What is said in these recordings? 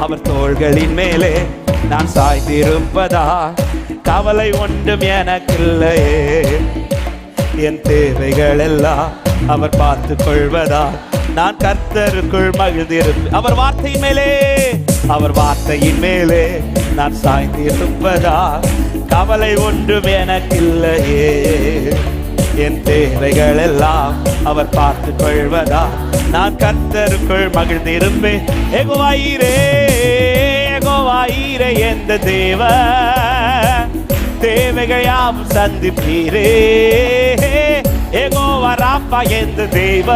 அவர் தோள்களின் மேலே நான் சாய்ந்திருப்பதா? கவலை ஒன்றும் எனக்கில்லையே. என் தேவைகள் எல்லாம் அவர் பார்த்து கொள்வதா? நான் கர்த்தருக்குள் மகிழ்ந்திருப்பேன் அவர் வார்த்தையின் மேலே அவர் வார்த்தையின் மேலே நான் சாய்ந்திருப்பதா? கவலை ஒன்றும் எனக்கில்லையே. என் தேவைகள் எல்லாம் அவர் பார்த்து கொள்வதா? நான் கர்த்தருக்குள் மகிழ்ந்திருப்பேன். எகுவாயிரே எகுவாயிரே எந்த தேவ? தேவைகள் யாவும் சந்திப்பீரே. ஏகோவா ராப்பா எந்த தேவ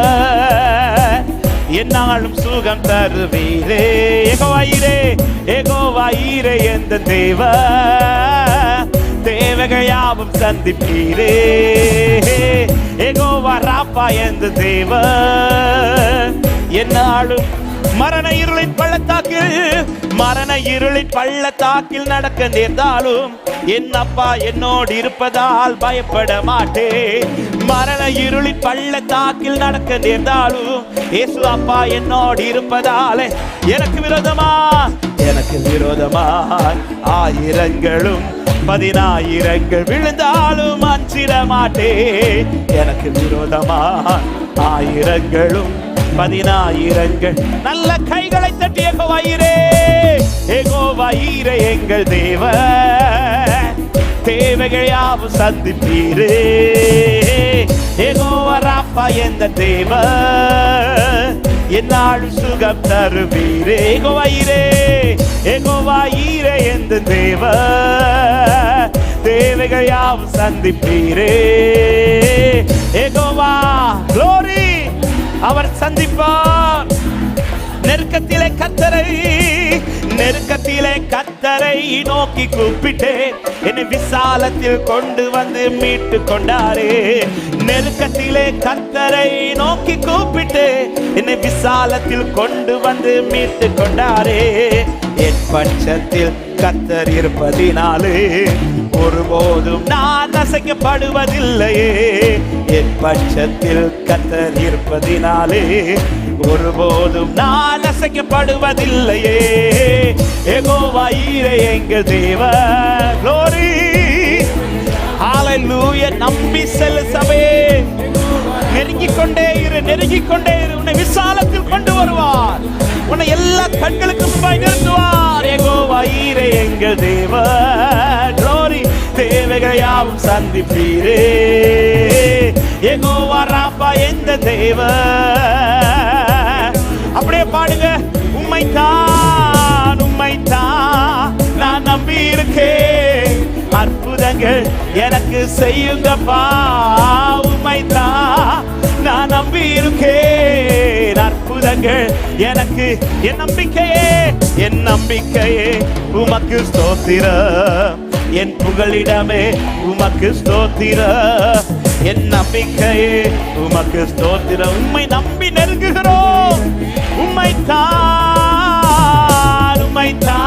என்னாலும் சுகம் தருவீரே. ஏகோவாயிரே ஏகோவாயிரே எந்த தேவ தேவைகள் யாவும் சந்திப்பீரே. ஏகோவா ராப்பா எந்த தேவ என்னாலும் மரண இருளின் பள்ளத்தாக்கில் மரண இருளின் பள்ளத்தாக்கில் நடக்க நேர்ந்தாலும் என் அப்பா என்னோடு இருப்பதால் பயப்பட மாட்டேன். மரண இருளின் பள்ளத்தாக்கில் நடக்க நேர்ந்தாலும் இயேசு அப்பா என்னோடு இருப்பதால் எனக்கு விரோதமா எனக்கு விரோதமா ஆயிரங்களும் பதினாயிரங்கள் விழுந்தாலும் அஞ்சிட மாட்டேன். எனக்கு விரோதமா ஆயிரங்களும் பதினாயிரங்கள் நல்ல கைகளை தட்டி எகோ வயிறே எகோ வயிறே எங்கள் தேவ தேவைகள் யாவும் சந்திப்பீரே. எகோ வராப்பா எந்த தேவ என்னாலும் சுகம் தருவீரே. எகோவாயிரே எகோவாயிரே எந்த தேவ. தேவைகள் யாவும் சந்திப்பீரே. எகோவா glory. அவர் சந்திப்பார். நெருக்கத்திலே கத்தரை நெருக்கத்திலே கத்தரை நோக்கி கூப்பிட்டேன். என்னை விசாலத்தில் கொண்டு வந்து மீட்டு கொண்டாரே. நெருக்கத்திலே கத்தரை நோக்கி கூப்பிட்டு என்னை விசாலத்தில் கொண்டு வந்து மீட்டு கொண்டாரே. என் பட்சத்தில் கத்தர் இருப்பதினாலே ஒருபோதும் நான் அசைக்கப்படுவதில்லையே. என் பட்சத்தில் கத்தர் இருப்பதினாலே ஒருபோதும் நான் அசைக்கப்படுவதில்லையே. எகோவாயிரே எங்கள் தேவ glory. ஹalleluya நம்பி செல் சபையே நெருங்கிக் கொண்டே இரு நெருங்கிக் கொண்டே இரு. உன்னை விசாலத்தில் கொண்டு வருவார். உன்னை எல்லா கண்களுக்கும் முன்பாய் நிறுத்துவார். எகோவாயிரே எங்கள் தேவ. தேவைகள் யாவும் சந்திப்பீரே. எகோவா ராப்பா எந்த தேவ? அப்படியே பாடுங்க. உண்மைத்தான் உண்மைத்தான் நான் நம்பி இருக்கேன் அற்புதங்கள் எனக்கு செய்யுங்கப்பா. உண்மைத்தான் நான் நம்பி இருக்கேன் அற்புதங்கள் எனக்கு என் நம்பிக்கையே என் நம்பிக்கையே உமக்கு ஸ்தோத்திரம். என் புகழிடமே உமக்கு ஸ்தோத்திரம். என் நம்பிக்கையே உமக்கு ஸ்தோத்திரம். உம்மை நம்பி நெருங்குகிறோம். உம்மை தா உம்மை தா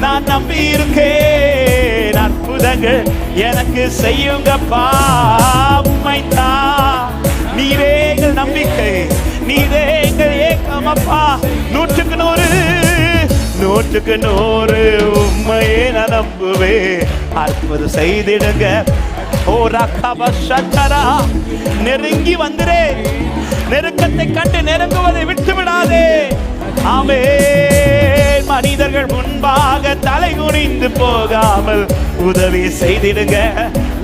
நான் நம்பி இருக்கேன். அற்புதங்கள் எனக்கு செய்யுங்கப்பா. உம்மை தா நீரே எங்கள் நம்பிக்கை நீரே எங்கள் ஏக்கமப்பா. நூற்றுக்கு நூறு நூற்றுக்கு நூறு. உண்மையே நான் நம்புவேன் அற்புதம் செய்திடுங்க. ஓ ரக்கப நெருங்கி வந்துரே. நெருக்கத்தை கண்டு நெருங்குவதை விட்டு விடாதே ஆமே மனிதர்கள் முன்பாக தலை குனிந்து போகாமல் உதவி செய்திடுங்க.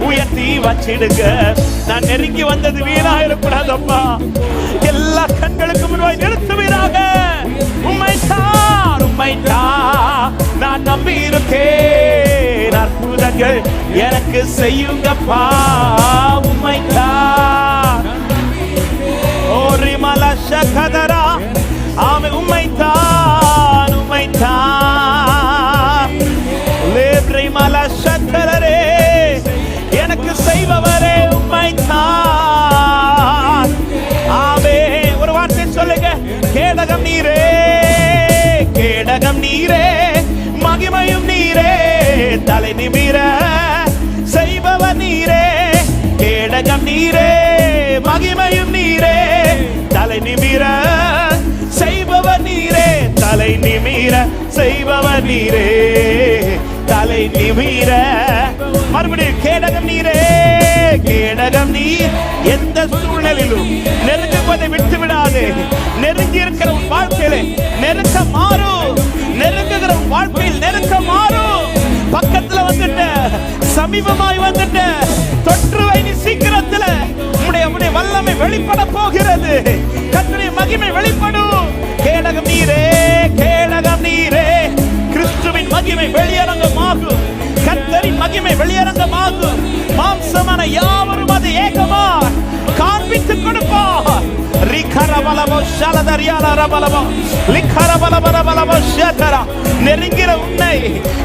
உயர்த்தி வச்சிடுங்க. நான் நெருங்கி வந்தது வீணாக இருக்கக்கூடாதப்பா எல்லா கண்களுக்கு முன்பாய் நிறுத்துவீராக. உண்மைத்தான் உண்மைதா? நான் நம்பி இருக்கேன் அற்புதங்கள் எனக்கு செய்யுங்கப்பா. உண்மைத்தான் ஒரு மலஷ கதரா ஆமை உண்மைத்தான் உண்மைத்தான் லேப்ரை மலஷ கதரே நீரே மகிமையும் நீரே தலை நிமிர செய்பவர் நீரே கேடகம் நீரே மகிமையும் நீரே தலை நிமிர செய்பவர் நீரே தலை நிமிர நிமிர செய்பவர் நீரே தலை நிமிர. மறுபடியும் கேடகம் நீரே கேடகம் நீர். எந்த சூழ்நிலையிலும் நெருங்குவதை விட்டு விடாது நெருங்கி இருக்கிற வாழ்க்கையில நெருக்கமா சமீபமாய் வந்துட்ட தொற்றுவை நீ சீக்கிரத்தில் உடைய உடைய வல்லமை வெளிப்பட போகிறது. கத்துடைய மகிமை வெளிப்படும். கேடகம் நீரே கேடகம் நீரே. கிறிஸ்துவின் மகிமை வெளியரங்கமாகும். கத்தரின் மகிமை வெளியரங்கமாகும். மாம்சமான யாவரும் ரிகரபலமோ ஷலதரியாலரபலமோ லிகரபலபலபலமோ ஷதரா நெருங்கிற உன்னை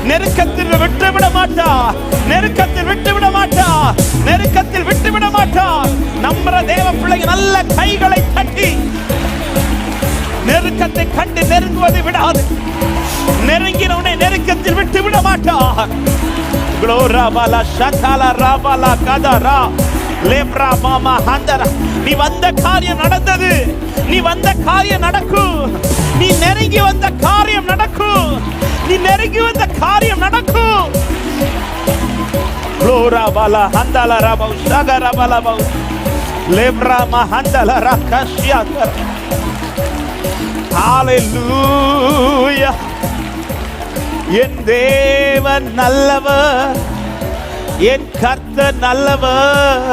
நெருக்கத்தில் விட்டு விட மாட்டார் நெருக்கத்தில் விட்டு விட மாட்டார் நெருக்கத்தில் விட்டு விட மாட்டார் நம்புற தேவ பிள்ளைங்க நல்ல கைகளை தட்டி நெருக்கத்தை கண்டு நெருங்குவதை விடாது நெருங்கின உன்னை நெருக்கத்தில் விட்டு விட மாட்டா குளோரா பாலா ஷகாலா ராபாலா கதரா லேப்ரா மாமா ஹந்தரா நீ வந்த காரியம் நடந்தது. நீ வந்த காரியம் நடக்கும் நீ நெருங்கி வந்த காரியம் நடக்கும் நீ நெருங்கி வந்த காரியம் நடக்கும் குளோரா பாலா ஹந்தலா ராபௌ ஷகரா பாலா பௌ லேப்ரா மஹந்தலா ரகஷ்யா ஹalleluya. என் தேவன் நல்லவர். என் கர்த்தர் நல்லவர்.